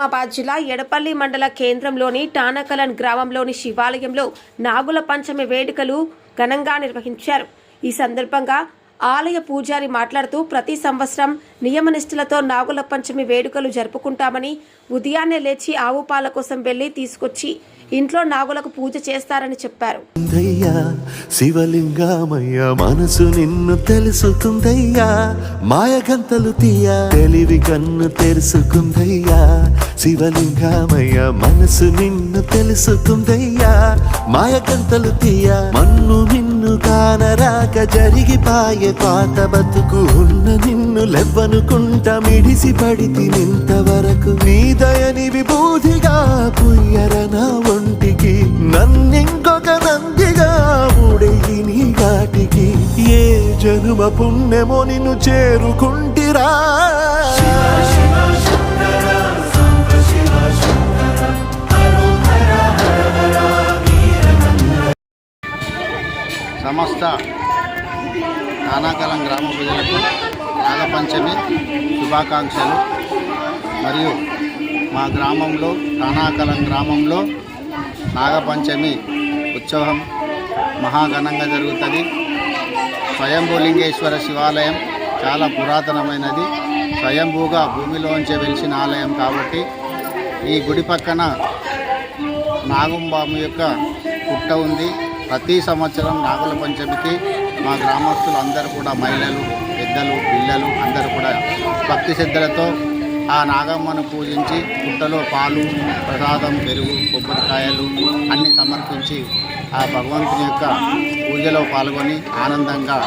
నిజామాబాద్ జిల్లా ఎడపల్లి మండల కేంద్రంలోని టానకలన్ గ్రామంలోని శివాలయంలో నాగుల పంచమి వేడుకలు ఘనంగా నిర్వహించారు. ఈ సందర్భంగా ఆలయ పూజారి మాట్లాడుతూ ప్రతి సంవత్సరం నియమనిష్ఠులతో నాగుల పంచమి వేడుకలు జరుపుకుంటామని ఉదయాన్నే లేచి ఆవు పాల కోసం వెళ్ళి తీసుకొచ్చి ఇంట్లో నాగులకు పూజ చేస్తారని చెప్పారు. దయ్యా మనసు నిన్ను తెలుసుకుందయ్యా మాయగంతలు తీయ తెలివి కన్ను తెరుసుకుందయ్యా శివలింగమయ్య మనసు నిన్ను తెలుసుకుందయ్యా మాయగంతలు తీయ మన్ను నిన్ను కానరాక జరిగిపాయే పాత బతుకు ఉన్న నిన్ను లెవ్వనుకుంటా మిడిసి పడితి నింతవరకు మీద నన్నింకొక నందిగా ఊడెయ్యి నీ ఘాటికి ఏ జనుమ పుణ్యమో నిన్ను చేరుకుంటిరా. సమస్త నానాకాలం గ్రామ ప్రజలకు నాగపంచమి శుభాకాంక్షలు. మరియు మా గ్రామంలో నానాకాలం గ్రామంలో నాగపంచమి ఉత్సవం మహాఘనంగా జరుగుతుంది. స్వయంభూలింగేశ్వర శివాలయం చాలా పురాతనమైనది. స్వయంభూగా భూమిలోంచి వెలిసిన ఆలయం కాబట్టి ఈ గుడి పక్కన నాగంబాము యొక్క పుట్ట ఉంది. ప్రతి సంవత్సరం నాగుల పంచమికి మా గ్రామస్తులు అందరూ కూడా మహిళలు పెద్దలు పిల్లలు అందరూ కూడా భక్తి శ్రద్ధలతో ఆ నాగమ్మను పూజించి పుట్టలో పాలు ప్రసాదం పెరుగు కొబ్బరికాయలు అన్నీ సమర్పించి ఆ భగవంతుని యొక్క పూజలో పాల్గొని ఆనందంగా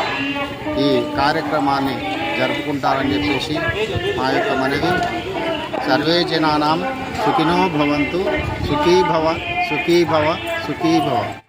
ఈ కార్యక్రమాన్ని జరుపుకుంటారని చెప్పేసి మా యొక్క మనవి. సర్వే జనానాం సుఖినో భవంతు సుఖీ భవ సుఖీ భవ సుఖీ భవ